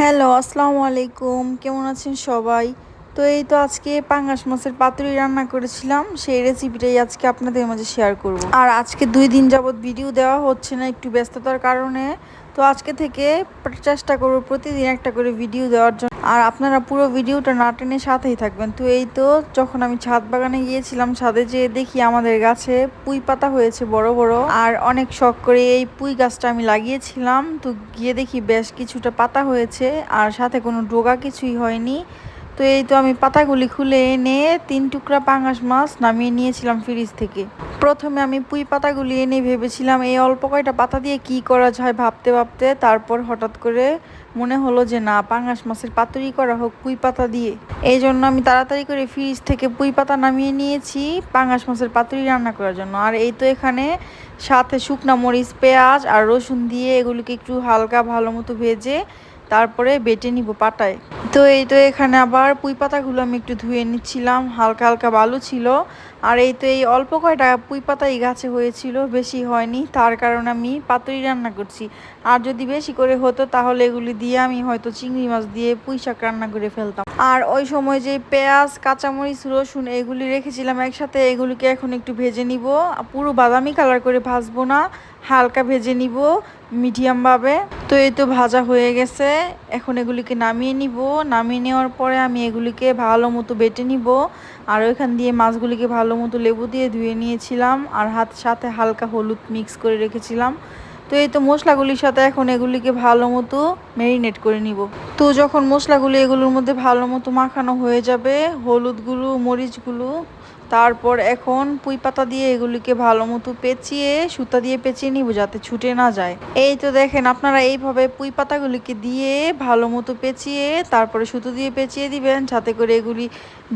Hello আসসালামু আলাইকুম। কেমন আছেন সবাই? তো এই তো আজকে পাঙ্গাস মাছের পাতুরি রান্না করেছিলাম, সেই রেসিপিটাই আজকে আপনাদের মাঝে শেয়ার করব। আর আজকে দুই দিন যাবৎ ভিডিও দেওয়া হচ্ছে না একটু ব্যস্ততার কারণে, তো আজকে থেকে চেষ্টা করব প্রতিদিন একটা করে ভিডিও দেওয়ার জন্য। আর আপনারা পুরো ভিডিওটা না টেনে সাথেই থাকবেন। তো এই তো যখন আমি ছাদ বাগানে গিয়েছিলাম, ছাদে যেয়ে দেখি আমাদের গাছে পুঁই পাতা হয়েছে বড় বড়। আর অনেক শখ করে এই পুঁই গাছটা আমি লাগিয়েছিলাম, তো গিয়ে দেখি বেশ কিছুটা পাতা হয়েছে, আর সাথে কোনো ডোগা কিছুই হয়নি। তো এই তো আমি পাতাগুলি খুলে এনে তিন টুকরা পাঙাশ মাছ নামিয়ে নিয়েছিলাম ফ্রিজ থেকে। প্রথমে আমি পুঁই পাতাগুলি এনে ভেবেছিলাম, এই অল্প কয়টা পাতা দিয়ে কি করা যায়? ভাবতে ভাবতে তারপর হঠাৎ করে মনে হলো যে, না, পাঙাশ মাছের পাতুরি করা হোক পুঁই পাতা দিয়ে। এই জন্য আমি তাড়াতাড়ি করে ফ্রিজ থেকে পুঁই পাতা নামিয়ে নিয়েছি পাঙাশ মাছের পাতুরি রান্না করার জন্য। আর এই তো এখানে সাথে শুকনা মরিচ, পেঁয়াজ আর রসুন দিয়ে এগুলিকে একটু হালকা ভালো মতো ভেজে তারপরে বেটে নিব পাটায়। তো এই তো এখানে আবার পুঁই পাতাগুলো আমি একটু ধুয়ে নিচ্ছিলাম, হালকা হালকা বালু ছিল। আর এই তো এই অল্প কয়টা পুঁই পাতা এই গাছে হয়েছিল, বেশি হয়নি। তার কারণে আমি পাতুরি রান্না করছি। আর যদি বেশি করে হতো তাহলে এগুলি দিয়ে আমি হয়তো চিংড়ি মাছ দিয়ে পুঁই শাক রান্না করে ফেলতাম। আর ওই সময় যে পেঁয়াজ, কাঁচামরিচ, রসুন এগুলি রেখেছিলাম একসাথে, এগুলিকে এখন একটু ভেজে নিব। পুরো বাদামি কালার করে ভাজবো না। হালকা ভেজে নিব মিডিয়ামভাবে তো এই তো ভাজা হয়ে গেছে। এখন এগুলিকে নামিয়ে নিব। নামিয়ে নেওয়ার পরে আমি এগুলিকে ভালো মতো বেটে নিব। আর ওইখান দিয়ে মাছগুলিকে ভালো মতো লেবু দিয়ে ধুয়ে নিয়েছিলাম আর হাত, সাথে হালকা হলুদ মিক্স করে রেখেছিলাম। তো এই তো মশলাগুলির সাথে এখন এগুলিকে ভালো মতো ম্যারিনেট করে নিব। তো যখন মশলাগুলি এগুলোর মধ্যে ভালো মতো মাখানো হয়ে যাবে হলুদগুলো মরিচগুলো তারপর এখন পুঁই পাতা দিয়ে এগুলিকে ভালো মতো পেঁচিয়ে, সুতা দিয়ে পেঁচিয়ে নিব যাতে ছুটে না যায়। এই তো দেখেন, আপনারা এইভাবে পুঁই পাতাগুলিকে দিয়ে ভালো মতো পেঁচিয়ে, তারপরে সুতো দিয়ে পেঁচিয়ে দিবেন যাতে করে এগুলি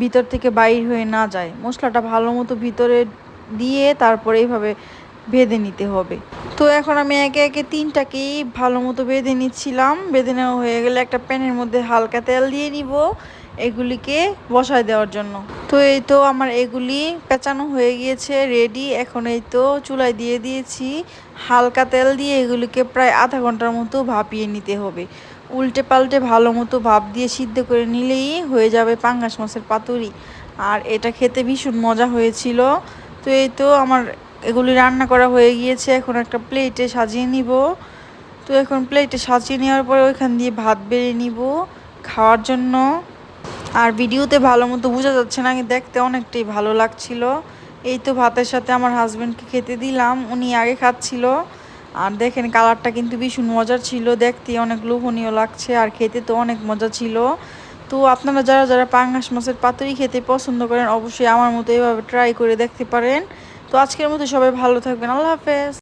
ভিতর থেকে বাইর হয়ে না যায়। মশলাটা ভালো মতো ভিতরে দিয়ে তারপরে এইভাবে বেঁধে নিতে হবে। তো এখন আমি একে একে তিনটাকেই ভালো মতো বেঁধে নিচ্ছিলাম। বেঁধে নেওয়া হয়ে গেলে একটা প্যানের মধ্যে হালকা তেল দিয়ে নিব। এগুলিকে বসায় দেওয়ার জন্য। তো এই তো আমার এগুলি পেঁচানো হয়ে গিয়েছে রেডি এখন এই তো চুলায় দিয়ে দিয়েছি। হালকা তেল দিয়ে এগুলিকে প্রায় আধা ঘণ্টার মতো ভাপিয়ে নিতে হবে। উল্টে পাল্টে ভালো মতো ভাপ দিয়ে সিদ্ধ করে নিলেই হয়ে যাবে পাঙ্গাস মাছের পাতুরি। আর এটা খেতে ভীষণ মজা হয়েছিল। তো এই তো আমার এগুলি রান্না করা হয়ে গিয়েছে। এখন একটা প্লেটে সাজিয়ে নিব। তো এখন প্লেটে সাজিয়ে নেওয়ার পরে ওইখান দিয়ে ভাত বেড়ে নিব। খাওয়ার জন্য আর ভিডিওতে ভালো মতো বোঝা যাচ্ছে না দেখতে অনেকটাই ভালো লাগছিল। এই তো ভাতের সাথে আমার হাজব্যান্ডকে খেতে দিলাম, উনি আগে খাচ্ছিল। আর দেখেন কালারটা কিন্তু ভীষণ মজার ছিল, দেখতে অনেক লোভনীয় লাগছে, আর খেতে তো অনেক মজা ছিল। তো আপনারা যারা যারা পাঙ্গাস মাছের পাতুরি খেতে পছন্দ করেন, অবশ্যই আমার মতো এভাবে ট্রাই করে দেখতে পারেন। তো আজকের মতো সবাই ভালো থাকবেন, আল্লাহ হাফেজ।